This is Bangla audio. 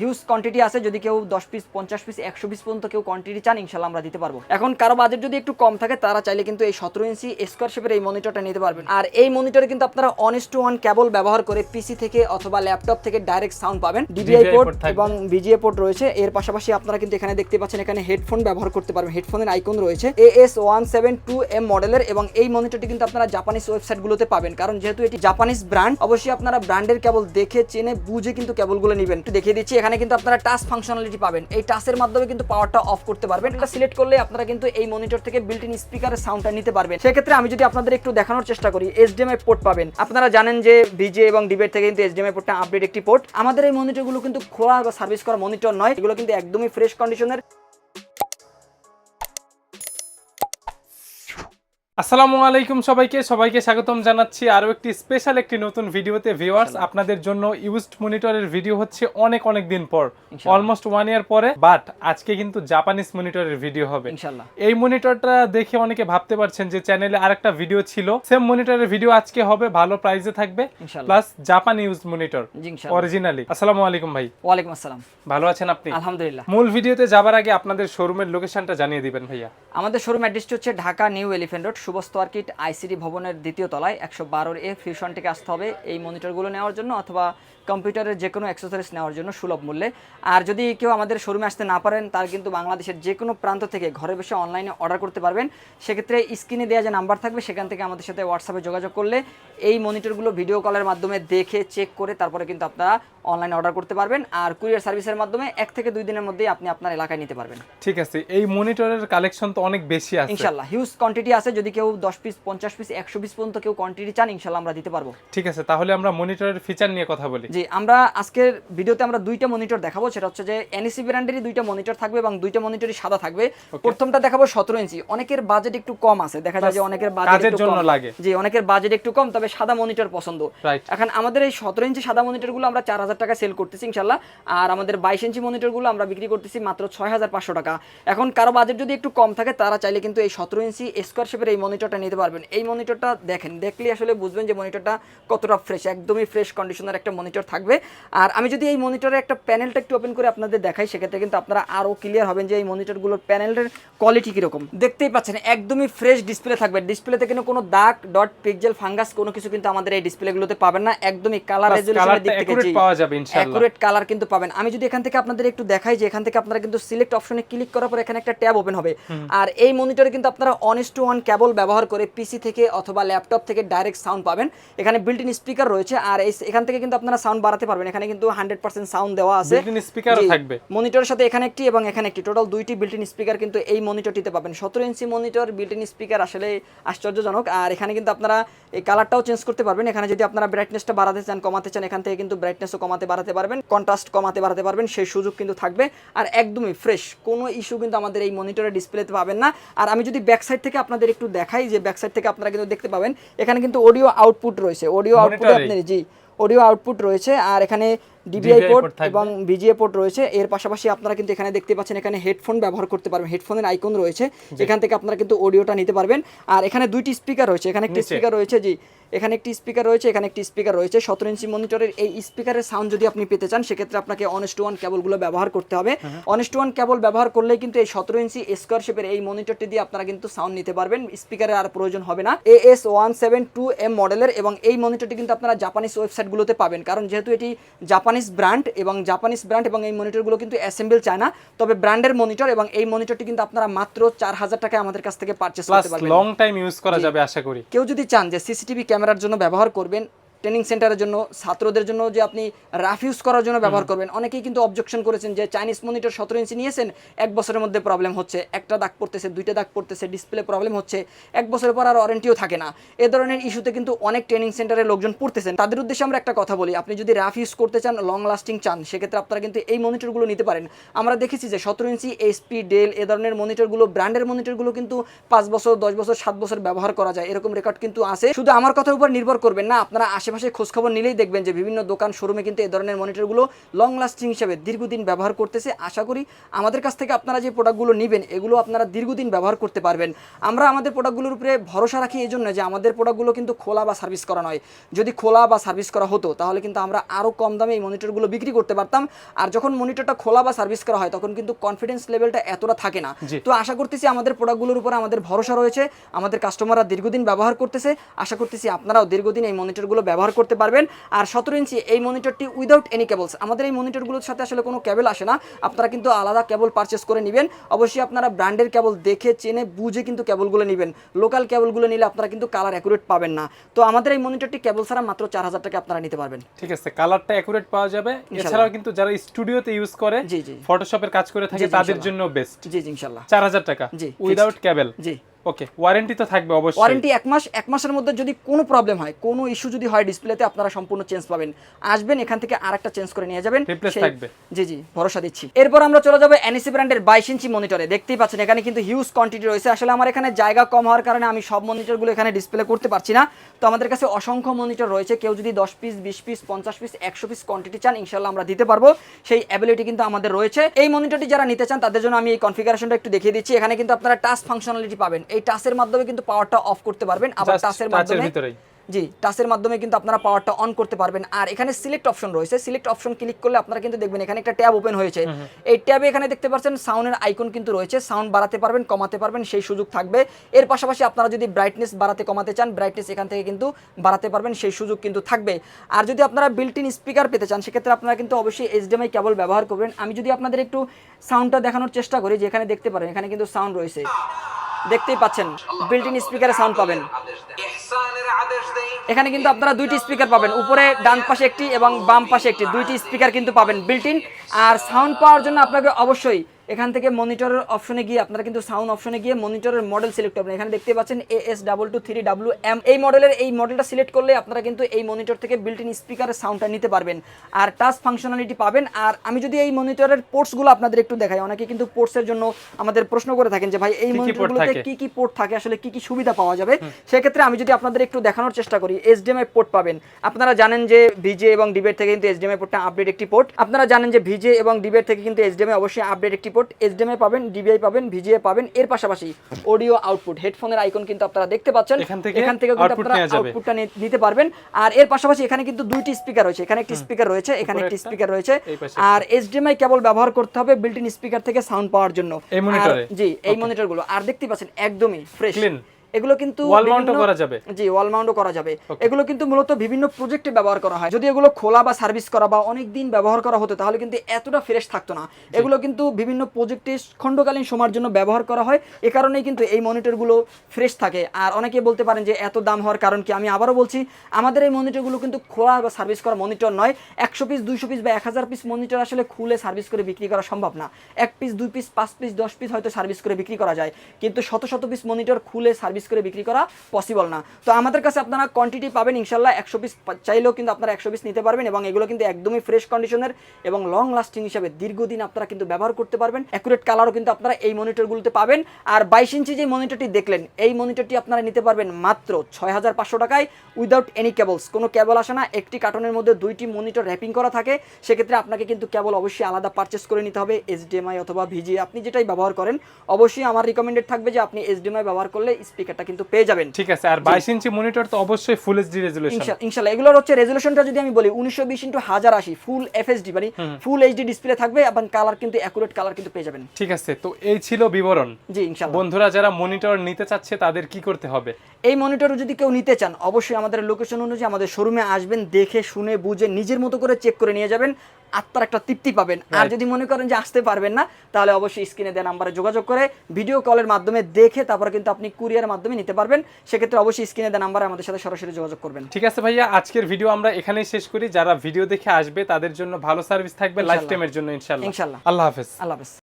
হিউজ কোয়ান্টিটি আছে যদি কেউ দশ পিস পঞ্চাশ পিস একশো পিস পর্যন্ত কেউ কোয়ান্টিটি চান ইনশাল্লাহ আমরা দিতে পারব। এখন কারও বাজেট যদি একটু কম থাকে তারা চাইলে কিন্তু এই সতেরো ইঞ্চি স্কোয়ার শেপের এই মনিটরটা নিতে পারবেন। আর এই মনিটরে কিন্তু আপনারা অনেস টু ওয়ান কেবল ব্যবহার করে পিসি থেকে অথবা ল্যাপটপ থেকে ডাইরেক্ট সাউন্ড পাবেন। ডিবিআই পোর্ট এবং বিজিএ পোর্ট রয়েছে। এর পাশাপাশি আপনারা কিন্তু এখানে দেখতে পাচ্ছেন এখানে হেডফোন ব্যবহার করতে পারবেন। হেডফোনের আইকন রয়েছে। AS one seven two M মডেলের এবং এই মনিটরটি কিন্তু আপনারা জাপানিজ ওয়েবসাইটগুলোতে পাবেন। কারণ যেহেতু এটি জাপানিজ ব্র্যান্ড অবশ্যই আপনারা ব্র্যান্ডের কেবল দেখে চেনে বুঝে কিন্তু কেবলগুলো নেবেন। একটু দেখিয়ে দিচ্ছি এখানে কিন্তু আপনারা টাচ ফাংশনালিটি পাবেন। এই টাচের মাধ্যমে কিন্তু পাওয়ারটা অফ করতে পারবেন। এটা সিলেক্ট করলে আপনারা কিন্তু এই মনিটর থেকে বিল্ট ইন স্পিকারের সাউন্ডটা নিতে পারবেন। সেক্ষেত্রে আমি যদি আপনাদের একটু দেখানোর চেষ্টা করি এইচডিএমআই পোর্ট পাবেন। আপনারা জানেন যে ভিজে এবং ডিবেট থেকে কিন্তু এইচডিএমআই পোর্টটা আপডেট একটি পোর্ট আমাদের এই মনিটরগুলো কিন্তু খোলা বা সার্ভিস করা মনিটর নয়। এগুলো কিন্তু একদমই ফ্রেশ কন্ডিশনের আসসালামু আলাইকুম সবাইকে। সবাইকে স্বাগতম জানাচ্ছি আরও একটি স্পেশাল একটি নতুন ভিডিওতে। ভিউয়ার্স আপনাদের জন্য ইউজড মনিটরের ভিডিও হচ্ছে অনেক অনেক দিন পর। অলমোস্ট ওয়ান ইয়ার পরে বাট আজকে কিন্তু জাপানিজ মনিটরের ভিডিও হবে। এই মনিটরটা দেখে অনেকে ভাবতে পারছেন যে চ্যানেলে আরেকটা ভিডিও ছিল। সেম মনিটরের ভিডিও আজকে হবে ভালো প্রাইসে থাকবে। Plus Japan use monitor originally আসসালামু আলাইকুম ভাই। ওয়ালাইকুম আসসালাম। ভালো আছেন আপনি? আলহামদুলিল্লাহ। মূল ভিডিওতে যাবার আগে আপনাদের শোরুমের লোকেশনটা জানিয়ে দিবেন ভাইয়া। আমাদের শোরুম অ্যাড্রেসটি হচ্ছে ঢাকা নিউ এলিফেন্ট রোড শুভস্ত আর্কিট আইসিডি ভবনের দ্বিতীয় তলায় একশো বারোর এ ফিউশনটিকে আসতে হবে। এই মনিটরগুলো নেওয়ার জন্য অথবা কম্পিউটারের যে কোনো অ্যাক্সেসরিজ নেওয়ার জন্য সুলভ মূল্যে। আর যদি কেউ আমাদের শোরুমে আসতে না পারেন তার কিন্তু বাংলাদেশের যে কোনো প্রান্ত থেকে ঘরে বসে অনলাইনে অর্ডার করতে পারবেন। সেক্ষেত্রে স্ক্রিনে দেওয়া যে নাম্বার থাকবে সেখান থেকে আমাদের সাথে হোয়াটসঅ্যাপে যোগাযোগ করলে এই মনিটরগুলো ভিডিও কলের মাধ্যমে দেখে চেক করে তারপরে কিন্তু আপনারা অনলাইনে অর্ডার করতে পারবেন। আর কুরিয়ার সার্ভিসের মাধ্যমে এক থেকে দুই দিনের মধ্যেই আপনি আপনার এলাকায় নিতে পারবেন। ঠিক আছে এই মনিটরের কালেকশন তো অনেক বেশি আছে। ইনশাল্লাহ হিউজ কোয়ান্টিটি আছে। যদি কেউ দশ পিস পঞ্চাশ পিস একশো পিস পর্যন্ত কেউ কোয়ান্টিটি চান ইনশাল্লাহ আমরা দিতে পারব। ঠিক আছে তাহলে আমরা মনিটরের ফিচার নিয়ে কথা বলি। জি আমরা আজকের ভিডিওতে আমরা দুইটা মনিটর দেখাবো। সেটা হচ্ছে যে এনএসি ব্র্যান্ডেরই দুইটা মনিটর থাকবে এবং দুইটা মনিটরই সাদা থাকবে। প্রথমটা দেখাবো সতেরো ইঞ্চি। অনেকের বাজেট একটু কম আছে। দেখা যায় যে অনেকের বাজেট একটু কম। লাগে। জি অনেকের বাজেট একটু কম তবে সাদা মনিটর পছন্দ। এখন আমাদের এই সতেরো ইঞ্চি সাদা মনিটরগুলো আমরা চার হাজার টাকা সেল করতেছি ইনশাল্লাহ আর আমাদের বাইশ ইঞ্চি মনিটরগুলো আমরা বিক্রি করতেছি মাত্র ছয় হাজার পাঁচশো টাকা। এখন কারও বাজেট যদি একটু কম থাকে তারা চাইলে কিন্তু এই সতেরো ইঞ্চি স্কোয়ার শেপের এই মনিটরটা নিতে পারবেন। এই মনিটরটা দেখেন দেখলে আসলে বুঝবেন যে মনিটরটা কতটা ফ্রেশ একদমই ফ্রেশ কন্ডিশনের একটা মনিটর থাকবে। আর আমি যদি এই মনিটরের একটা প্যানেলটা একটু ওপেন করে আপনাদের দেখাই সেক্ষেত্রে কিন্তু আপনারা আরও ক্লিয়ার হবেন যে এই মনিটরগুলোর প্যানেলের কোয়ালিটি কীরকম। দেখতেই পাচ্ছেন একদমই ফ্রেশ ডিসপ্লে থাকবে। ডিসপ্লেতে কিন্তু কোনো দাগ ডট পিকজেল ফাঙ্গাস কোনো কিছু কিন্তু আমাদের এই ডিসপ্লেগুলোতে পাবেন না। একদমই কালার রেজলিউশনের দিক থেকে অ্যাকুরেট পাওয়া যাবে ইনশাআল্লাহ। অ্যাকুরেট কালার কিন্তু পাবেন। আমি যদি এখান থেকে আপনাদের একটু দেখাই যে এখান থেকে আপনারা কিন্তু সিলেক্ট অপশনে ক্লিক করার পর এখানে একটা ট্যাব ওপেন হবে। আর এই মনিটরে কিন্তু আপনারা অনেস টু ওয়ান কেবল ব্যবহার করে পিসি থেকে অথবা ল্যাপটপ থেকে ডাইরেক্ট সাউন্ড পাবেন। এখানে বিল্ট ইন স্পিকার রয়েছে। আর এই এখান থেকে কিন্তু আপনারা সাউন্ড বাড়াতে পারবেন। এখানে কিন্তু হান্ড্রেড পার্সেন্ট সাউন্ড দেওয়া আছে। থাকবে। মনিটরের সাথে এখানে একটি এবং এখানে একটি। টোটাল দুইটি বিল্ট ইন স্পিকার কিন্তু এই মনিটরটিতে পাবেন। সতেরো inch monitor built in speaker আসলে আশ্চর্যজনক। আর এখানে কিন্তু আপনারা এই কালারটাও চেঞ্জ করতে পারবেন। এখানে যদি আপনারা ব্রাইটনেসটা বাড়াতে চান কমাতে চান এখান থেকে কিন্তু ব্রাইটনেসও কমাতে বাড়াতে পারবেন। কন্ট্রাস্ট কমাতে বাড়াতে পারবেন। সেই সুযোগ কিন্তু থাকবে। আর একদমই ফ্রেশ কোনো ইস্যু কিন্তু আমাদের এই মনিটরের ডিসপ্লেতে পাবেন না। আর আমি যদি ব্যাক সাইড থেকে আপনাদের একটু দেখাই যে ব্যাক সাইড থেকে আপনারা কিন্তু দেখতে পাবেন এখানে কিন্তু অডিও আউটপুট রয়েছে। অডিও আউটপুটে Monitor-এ? জি। অডিও আউটপুট রয়েছে আর এখানে ডিবিআই পোর্ট। এবং বিজিএ পোর্ট রয়েছে। এর পাশাপাশি আপনারা কিন্তু এখানে দেখতে পাচ্ছেন এখানে হেডফোন ব্যবহার করতে পারবেন। হেডফোনের আইকন রয়েছে। এখান থেকে আপনারা কিন্তু অডিওটা নিতে পারবেন। আর এখানে দুইটি স্পিকার রয়েছে। এখানে একটি স্পিকার রয়েছে জি এখানে একটি স্পিকার রয়েছে এখানে একটি স্পিকার রয়েছে। সতেরো ইঞ্চি মনিটরের এই স্পিকারের সাউন্ড যদি আপনি পেতে চান সেক্ষেত্রে আপনাকে অনেস্ট ওয়ান কেবলগুলো ব্যবহার করতে হবে। অনেস্ট ওয়ান কেবল ব্যবহার করলেই কিন্তু এই সতেরো ইঞ্চি স্কোয়ার শেপের এই মনিটরটি দিয়ে আপনারা কিন্তু সাউন্ড নিতে পারবেন। স্পিকারের আর প্রয়োজন হবে না। AS one seven two M মডেলের এবং এই মনিটরটি কিন্তু আপনারা জাপানিজ ওয়েবসাইটগুলোতে পাবেন। কারণ যেহেতু এটি জাপানিজ ব্র্যান্ড এবং জাপানিজ ব্র্যান্ড এবং এই মনিটরগুলো কিন্তু অ্যাসেম্বল চায় না তবে ব্র্যান্ডের মনিটর এবং এই মনিটরটি কিন্তু আপনারা মাত্র চার হাজার টাকায় আমাদের কাছ থেকে পারচেস করতে পারবেন। লং টাইম ইউজ করা যাবে আশা করি। কেউ যদি চান যে সিসিটিভি ক্যামেরার জন্য ব্যবহার করবেন। ট্রেনিং সেন্টারের জন্য ছাত্রদের জন্য যে আপনি রাফ ইউজ করার জন্য ব্যবহার করবেন। অনেকেই কিন্তু অবজেকশন করেছেন যে চাইনিজ মনিটর সতেরো ইঞ্চি নিয়েছেন এক বছরের মধ্যে প্রবলেম হচ্ছে। একটা দাগ পড়তেছে দুইটা দাগ পড়তেছে ডিসপ্লে প্রবলেম হচ্ছে। এক বছরের পর আর ওয়ারেন্টিও থাকে না। এ ধরনের ইস্যুতে কিন্তু অনেক ট্রেনিং সেন্টারের লোকজন পড়তেছেন। তাদের উদ্দেশ্যে আমরা একটা কথা বলি আপনি যদি রাফ ইউজ করতে চান লং লাস্টিং চান সেক্ষেত্রে আপনারা কিন্তু এই মনিটরগুলো নিতে পারেন। আমরা দেখেছি যে সতেরো ইঞ্চি এইচপি ডেল এ ধরনের মনিটরগুলো ব্র্যান্ডের মনিটরগুলো কিন্তু পাঁচ বছর দশ বছর সাত বছর ব্যবহার করা যায়। এরকম রেকর্ড কিন্তু আছে। শুধু আমার কথার উপর নির্ভর করবেন না আপনারা আশেপাশে আশেপাশে খোঁজখবর নিলেই দেখবেন যে বিভিন্ন দোকান শোরুমে কিন্তু এই ধরনের মনিটরগুলো লং লাস্টিং হিসেবে দীর্ঘদিন ব্যবহার করতেছে। আশা করি আমাদের কাছ থেকে আপনারা যে প্রোডাক্টগুলো নেবেন এগুলো আপনারা দীর্ঘদিন ব্যবহার করতে পারবেন। আমরা আমাদের প্রোডাক্টগুলোর উপরে ভরসা রাখি এই জন্য যে আমাদের প্রোডাক্টগুলো কিন্তু খোলা বা সার্ভিস করা নয়। যদি খোলা বা সার্ভিস করা হতো তাহলে কিন্তু আমরা আরও কম দামে এই মনিটরগুলো বিক্রি করতে পারতাম। আর যখন মনিটরটা খোলা বা সার্ভিস করা হয় তখন কিন্তু কনফিডেন্স লেভেলটা এতটা থাকে না। তো আশা করতেছি আমাদের প্রোডাক্টগুলোর উপরে আমাদের ভরসা রয়েছে। আমাদের কাস্টমাররা দীর্ঘদিন ব্যবহার করতেছে। আশা করতেছি আপনারাও দীর্ঘদিন এই মনিটরগুলো ব্যবহার করতে পারবেন। আর সতেরো ইঞ্চি এই মনিটরটি উইদাউট এনি কেবলস আমাদের এই মনিটরগুলোর সাথে আসলে কোনো কেবল আসে না। আপনারা কিন্তু আলাদা কেবল পারচেস করে নেবেন। অবশ্যই আপনারা ব্র্যান্ডের কেবল দেখে চেনে বুঝে কিন্তু কেবলগুলো নেবেন। লোকাল কেবলগুলো নিলে আপনারা কিন্তু কালার অ্যাকুরেট পাবেন না। তো আমাদের এই মনিটরটি কেবল ছাড়া মাত্র চার হাজার টাকা আপনারা নিতে পারবেন। ঠিক আছে কালারটা অ্যাকুরেট পাওয়া যাবে। এছাড়াও কিন্তু যারা স্টুডিওতে ইউজ করে জি, জি। ফটোশপের কাজ করে থাকে তাদের জন্য বেস্ট জি জি ইনশাল্লাহ। চার হাজার টাকা। জি, উইদাউট কেবল জি। ওকে ওয়ারেন্টি তো থাকবে অবশ্যই। ওয়ারেন্টি এক মাস এক মাসের মধ্যে যদি কোনো প্রবলেম হয় কোনো ইস্যু যদি হয় ডিসপ্লেতে আপনারা সম্পূর্ণ চেঞ্জ পাবেন। আসবেন এখান থেকে আরেকটা চেঞ্জ করে নিয়ে যাবেন। সেই- থাকবে। জি জি ভরসা দিচ্ছি। এরপর আমরা চলে যাব এনএসি ব্র্যান্ডের বাইশ ইঞ্চি মনিটরে দেখতেই পাচ্ছেন এখানে কিন্তু হিউজ কোয়ান্টিটি রয়েছে। আসলে আমার এখানে জায়গা কম হওয়ার কারণে আমি সব মনিটরগুলো এখানে ডিসপ্লে করতে পারছি না। তো আমাদের কাছে অসংখ্য মনিটর রয়েছে। কেউ যদি দশ পিস বিশ পিস পঞ্চাশ পিস একশো পিস কোয়ান্টিটি চান ইনশাল্লাহ আমরা দিতে পারব। সেই অ্যাবিলিটি কিন্তু আমাদের রয়েছে। এই মনিটরটি যারা নিতে চান তাদের জন্য আমি এই কনফিগারেশনটা একটু দেখিয়ে দিচ্ছি। এখানে কিন্তু আপনারা টাচ ফাংশনালিটি পাবেন। এই টাচের মাধ্যমে কিন্তু পাওয়ারটা অফ করতে পারবেন আবার টাসের টাচের মাধ্যমে। জি টাচের মাধ্যমে কিন্তু আপনারা পাওয়ারটা অন করতে পারবেন। আর এখানে সিলেক্ট অপশন রয়েছে। সিলেক্ট অপশন ক্লিক করলে আপনারা কিন্তু দেখবেন এখানে একটা ট্যাব ওপেন হয়েছে। এই ট্যাবে এখানে দেখতে পাচ্ছেন সাউন্ডের আইকন কিন্তু রয়েছে। সাউন্ড বাড়াতে পারবেন কমাতে পারবেন সেই সুযোগ থাকবে। এর পাশাপাশি আপনারা যদি ব্রাইটনেস বাড়াতে কমাতে চান ব্রাইটনেস এখান থেকে কিন্তু বাড়াতে পারবেন সেই সুযোগ কিন্তু থাকবে। আর যদি আপনারা বিল্ট ইন স্পিকার পেতে চান সেক্ষেত্রে আপনারা কিন্তু অবশ্যই এইচডিএমআই কেবল ব্যবহার করবেন। আমি যদি আপনাদের একটু সাউন্ডটা দেখানোর চেষ্টা করি যে এখানে দেখতে পারেন এখানে কিন্তু সাউন্ড রয়েছে। দেখতেই পাচ্ছেন বিল্ট ইন স্পিকারে সাউন্ড পাবেন। এখানে কিন্তু আপনারা দুইটি স্পিকার পাবেন। উপরে ডান পাশে একটি এবং বাম পাশে একটি। দুইটি স্পিকার কিন্তু পাবেন বিল্ট ইন আর সাউন্ড পাওয়ার জন্য আপনাকে অবশ্যই এখান থেকে মনিটরের অপশনে গিয়ে আপনারা কিন্তু সাউন্ড অপশনে গিয়ে মনিটরের মডেল সিলেক্ট করবেন। এখানে দেখতে পাচ্ছেন A S double two three W M এই মডেলের এই মডেলটা সিলেক্ট করলে আপনারা কিন্তু এই মনিটর থেকে বিল্ট ইন স্পিকারের সাউন্ডটা নিতে পারবেন। আর টাচ ফাংশনালিটি পাবেন। আর আমি যদি এই মনিটরের পোর্টসগুলো আপনাদের একটু দেখাই অনেকে কিন্তু পোর্টসের জন্য আমাদের প্রশ্ন করে থাকেন যে ভাই এই মনিটরগুলোতে? কি কি পোর্ট থাকে? আসলে কি কি সুবিধা পাওয়া যাবে? সেক্ষেত্রে আমি যদি আপনাদের একটু দেখানোর চেষ্টা করি এইচডিএমআই পোর্ট পাবেন। আপনারা জানেন যে ভিজে এবং ডিবেট থেকে কিন্তু এস এইচডিএমআই পোর্টটা আপডেট একটি পোর্ট আপনারা জানেন যে ভিজে এবং ডিবেট থেকে কিন্তু এস এইচডিএমআই অবশ্যই আপডেট একটি পোর্ট এইচডিএমআই পাবেন ডিবিআই পাবেন ভিজিএ পাবেন এর পাশাপাশি অডিও আউটপুট হেডফোনের আইকন কিন্তু আপনারা দেখতে পাচ্ছেন। এখান থেকে কিন্তু আপনারা আউটপুটটা নিতে পারবেন। আর এর পাশাপাশি এখানে কিন্তু দুইটি স্পিকার রয়েছে। এখানে একটি স্পিকার রয়েছে এখানে একটি স্পিকার রয়েছে। আর এসডিএমআই কেবল ব্যবহার করতে হবে বিল্ট ইন স্পিকার থেকে সাউন্ড পাওয়ার জন্য। এই আর- মনিটরে? জি এই মনিটরগুলো আর দেখতে পাচ্ছেন একদমই ফ্রেশ। এগুলো কিন্তু Wall mount ও বিভিন্ন- করা যাবে? জি ওয়াল মাউন্টও করা যাবে। এগুলো কিন্তু মূলত বিভিন্ন প্রজেক্টে ব্যবহার করা হয়। যদি এগুলো খোলা বা সার্ভিস করা বা অনেক দিন ব্যবহার করা হতো তাহলে কিন্তু এতটা ফ্রেশ থাকতো না। এগুলো কিন্তু বিভিন্ন প্রজেক্টে খণ্ডকালীন সময়ের জন্য ব্যবহার করা হয়। এ কারণেই কিন্তু এই মনিটরগুলো ফ্রেশ থাকে। আর অনেকে বলতে পারেন যে এত দাম হওয়ার কারণ কি? আমি আবারও বলছি আমাদের এই মনিটরগুলো কিন্তু খোলা বা সার্ভিস করা মনিটর নয়। একশো পিস দুইশো পিস বা এক হাজার পিস মনিটর আসলে খুলে সার্ভিস করে বিক্রি করা সম্ভব না। এক পিস দুই পিস পাঁচ পিস দশ পিস হয়তো সার্ভিস করে বিক্রি করা যায়। কিন্তু শত শত পিস মনিটর খুলে সার্ভিস করে বিক্রি করা পসিবল না। তো আমাদের কাছে আপনারা কোয়ান্টিটি পাবেন ইনশাল্লাহ একশো পিস চাইলেও কিন্তু আপনারা একশো পিস নিতে পারবেন এবং এগুলো কিন্তু একদমই ফ্রেশ কন্ডিশনের এবং লং লাস্টিং হিসাবে দীর্ঘদিন আপনারা কিন্তু ব্যবহার করতে পারবেন। অ্যাকুরেট কালারও কিন্তু আপনারা এই মনিটরগুলোতে পাবেন। আর বাইশ ইঞ্চি যে মনিটরটি দেখলেন, এই মনিটরটি আপনারা নিতে পারবেন মাত্র ছয় হাজার পাঁচশো টাকায় উইদাউট এনি কেবলস কোনো কেবল আসে না, একটি কার্টনের মধ্যে দুইটি মনিটর র্যাপিং করা থাকে। সেক্ষেত্রে আপনাকে কিন্তু কেবল অবশ্যই আলাদা পারচেস করে নিতে হবে এইচডিএমআই অথবা ভিজি আপনি যেটাই ব্যবহার করেন। অবশ্যই আমার রিকমেন্ডেড থাকবে যে আপনি এইচডিএমআই ব্যবহার করলে স্পিকারটা কিন্তু পেয়ে যাবেন। ঠিক আছে আর বাইশ ইঞ্চি মনিটর তো অবশ্যই ফুল এইচডি রেজুলেশন ইনশাল্লাহ এগুলোর হচ্ছে রেজলিউশনটা যদি আমি বলি উনিশশো বিশ ইন্টু হাজার আশি ফুল এফএসডি মানে ফুল এইচডি ডিসপ্লে থাকবে এবং কালার কিন্তু অ্যাকুরেট কালার কিন্তু পেয়ে যাবেন। ঠিক আছে তো এই ছিল বিবরণ। জি ইনশাল্লাহ। বন্ধুরা যারা মনিটর নিতে চাচ্ছে তাদের কি করতে হবে? এই মনিটর যদি কেউ নিতে চান অবশ্যই আমাদের লোকেশন অনুযায়ী আমাদের শোরুমে আসবেন দেখে শুনে বুঝে নিজের মতো করে চেক করে নিয়ে যাবেন। আত্মার একটা তৃপ্তি পাবেন। আর যদি মনে করেন যে আসতে পারবেন না তাহলে অবশ্যই স্ক্রিনে দেওয়া নাম্বারে যোগাযোগ করে ভিডিও কলের মাধ্যমে দেখে তারপরে কিন্তু আপনি কুরিয়ার মাধ্যমে নিতে পারবেন। সেক্ষেত্রে অবশ্যই স্ক্রিনে দেওয়া নাম্বারে আমাদের সাথে সরাসরি যোগাযোগ করবেন। ঠিক আছে ভাইয়া আজকের ভিডিও আমরা এখানেই শেষ করি। যারা ভিডিও দেখে আসবে তাদের জন্য ভালো সার্ভিস থাকবে লাইফ। টাইমের জন্য ইনশাল্লাহ। ইনশাল্লাহ। আল্লাহ হাফেজ। আল্লাহ হাফেজ।